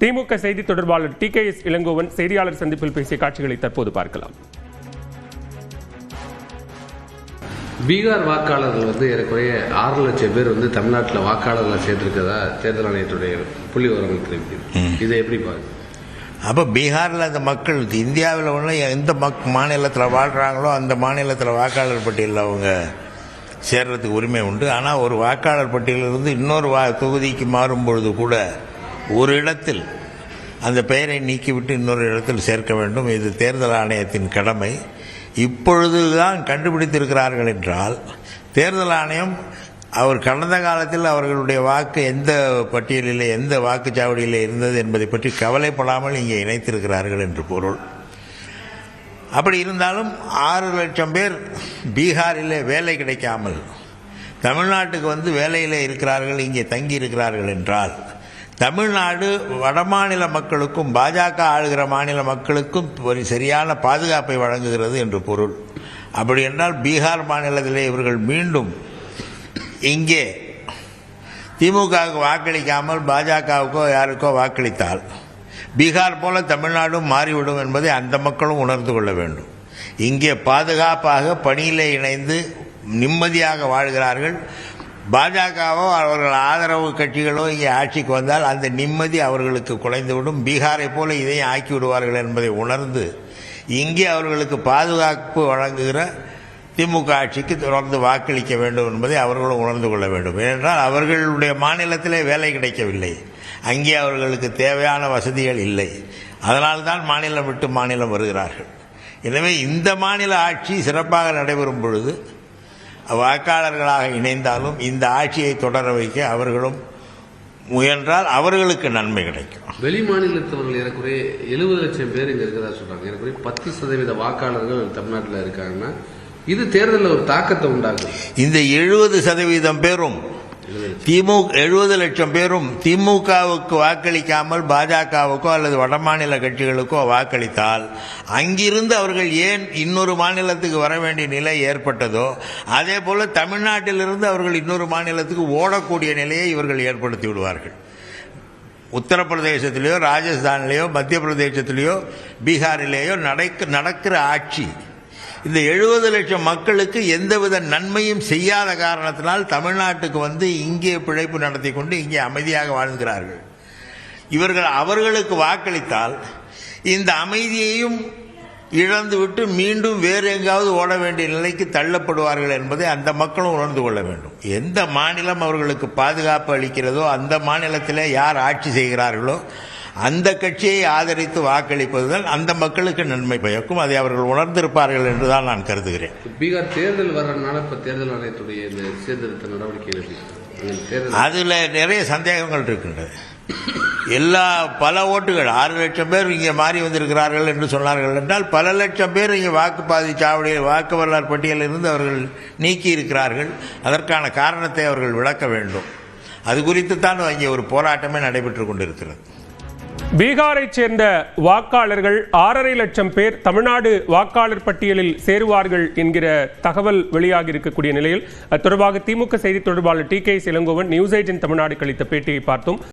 திமுக செய்தி தொடர்பாளர் T K S Elangovan செய்தியாளர் சந்திப்பில் பேசிய காட்சிகளை தற்போது பார்க்கலாம். பீகார் வாக்காளர்கள் வந்து ஏறக்குறைய ஆறு லட்சம் பேர் வந்து தமிழ்நாட்டில் வாக்காளர்களை சேர்த்திருக்கதா தேர்தல் ஆணையத்துடைய புள்ளி விவரங்கள் தெரிவிக்குது. இதை எப்படி பாருங்க அப்போ பீகாரில் அந்த மக்கள் இந்தியாவில் உள்ள எந்த மக் மாநிலத்தில் வாழ்கிறாங்களோ அந்த மாநிலத்தில் வாக்காளர் பட்டியலில் அவங்க சேர்றதுக்கு உரிமை உண்டு. ஆனால் ஒரு வாக்காளர் பட்டியலிருந்து இன்னொரு வா தொகுதிக்கு மாறும் பொழுது கூட ஒரு இடத்தில் அந்த பெயரை நீக்கிவிட்டு இன்னொரு இடத்தில் சேர்க்க வேண்டும். இது தேர்தல் ஆணையத்தின் கடமை. இப்பொழுதுதான் கண்டுபிடித்திருக்கிறார்கள் என்றால் தேர்தல் ஆணையம் அவர் கடந்த காலத்தில் அவர்களுடைய வாக்கு எந்த பட்டியலில் எந்த வாக்குச்சாவடியில் இருந்தது என்பதை பற்றி கவலைப்படாமல் இங்கே இணைத்திருக்கிறார்கள் என்று பொருள். அப்படி இருந்தாலும் ஆறு லட்சம் பேர் பீகாரிலே வேலை கிடைக்காமல் தமிழ்நாட்டுக்கு வந்து வேலையில் இருக்கிறார்கள் இங்கே தங்கி இருக்கிறார்கள் என்றால் தமிழ்நாடு வடமாநில மக்களுக்கும் பாஜக ஆளுகிற மாநில மக்களுக்கும் ஒரு சரியான பாதுகாப்பை வழங்குகிறது என்று பொருள். அப்படி என்றால் பீகார் மாநிலத்திலே இவர்கள் மீண்டும் இங்கே திமுகவுக்கு வாக்களிக்காமல் பாஜகவுக்கோ யாருக்கோ வாக்களித்தால் பீகார் போல தமிழ்நாடும் மாறிவிடும் என்பதை அந்த மக்களும் உணர்ந்து கொள்ள வேண்டும். இங்கே பாதுகாப்பாக பணியிலே இணைந்து நிம்மதியாக வாழ்கிறார்கள். பாஜகவோ அவர்கள் ஆதரவு கட்சிகளோ இங்கே ஆட்சிக்கு வந்தால் அந்த நிம்மதி அவர்களுக்கு குலைந்துவிடும். பீகாரை போல இதையும் ஆக்கி விடுவார்கள் என்பதை உணர்ந்து இங்கே அவர்களுக்கு பாதுகாப்பு வழங்குகிற திமுக ஆட்சிக்கு தொடர்ந்து வாக்களிக்க வேண்டும் என்பதை அவர்களும் உணர்ந்து கொள்ள வேண்டும். ஏனென்றால் அவர்களுடைய மாநிலத்திலே வேலை கிடைக்கவில்லை. அங்கே அவர்களுக்கு தேவையான வசதிகள் இல்லை. அதனால்தான் மாநிலம் விட்டு மாநிலம் வருகிறார்கள். எனவே இந்த மாநில ஆட்சி சிறப்பாக நடைபெறும் பொழுது வாக்காளர்களாக இணைந்தாலும் இந்த ஆட்சியை தொடர வைக்க அவர்களும் முயன்றால் அவர்களுக்கு நன்மை கிடைக்கும். வெளி மாநிலத்தவர்கள் ஏறக்குறைய எழுபது லட்சம் பேர் இங்க இருக்கிறதா சொல்றாங்க. ஏறக்குறைய பத்து சதவீத வாக்காளர்கள் தமிழ்நாட்டில் இருக்காங்கன்னா இது தேர்தலில் ஒரு தாக்கத்தை உண்டாக்கும் இந்த எழுபது சதவீதம் பேரும் திமுக எழுபது லட்சம் பேரும் திமுகவுக்கு வாக்களிக்காமல் பாஜகவுக்கோ அல்லது வடமாநில கட்சிகளுக்கோ வாக்களித்தால் அங்கிருந்து அவர்கள் ஏன் இன்னொரு மாநிலத்துக்கு வர வேண்டிய நிலை ஏற்பட்டதோ அதே போல தமிழ்நாட்டிலிருந்து அவர்கள் இன்னொரு மாநிலத்துக்கு ஓடக்கூடிய நிலையை இவர்கள் ஏற்படுத்தி விடுவார்கள். உத்தரப்பிரதேசத்திலேயோ ராஜஸ்தான்லேயோ மத்திய பிரதேசத்திலேயோ பீகாரிலேயோ நடக்க நடக்கிற ஆட்சி இந்த எழுபது லட்சம் மக்களுக்கு எந்தவித நன்மையும் செய்யாத காரணத்தினால் தமிழ்நாட்டுக்கு வந்து இங்கே பிழைப்பு நடத்தி கொண்டு இங்கே அமைதியாக வாழ்கிறார்கள். இவர்கள் அவர்களுக்கு வாக்களித்தால் இந்த அமைதியையும் இழந்துவிட்டு மீண்டும் வேறு எங்காவது ஓட வேண்டிய நிலைக்கு தள்ளப்படுவார்கள் என்பதை அந்த மக்களும் உணர்ந்து கொள்ள வேண்டும். எந்த மாநிலம் அவர்களுக்கு பாதுகாப்பு அளிக்கிறதோ அந்த மாநிலத்தில் யார் ஆட்சி செய்கிறார்களோ அந்த கட்சியை ஆதரித்து வாக்களிப்பதுதான் அந்த மக்களுக்கு நன்மை பயக்கும். அதை அவர்கள் உணர்ந்திருப்பார்கள் என்றுதான் நான் கருதுகிறேன். பீகார் தேர்தல் வர்றதுனால இப்ப தேர்தல் ஆணையத்துடைய இந்த சீர்திருத்த நடவடிக்கைகள் அதில் நிறைய சந்தேகங்கள் இருக்கின்றது. எல்லா பல ஓட்டுகள் ஆறு லட்சம் பேர் இங்கே மாறி வந்திருக்கிறார்கள் என்று சொன்னார்கள் என்றால் பல லட்சம் பேர் இங்கே வாக்குப்பாதி சாவடியில் வாக்கு வரலாறு பட்டியலில் இருந்து அவர்கள் நீக்கி இருக்கிறார்கள். அதற்கான காரணத்தை அவர்கள் விளக்க வேண்டும். அது குறித்து தான் இங்கே ஒரு போராட்டமே நடைபெற்று கொண்டிருக்கிறது. பீகாரைச் சேர்ந்த வாக்காளர்கள் ஆறரை லட்சம் பேர் தமிழ்நாடு வாக்காளர் பட்டியலில் சேருவார்கள் என்கிற தகவல் வெளியாகி இருக்கக்கூடிய நிலையில் அது தொடர்பாக திமுக செய்தி தொடர்பாளர் T K Elangovan news eighteen Tamil Nadu கழித்த பேட்டியை பார்த்தோம்.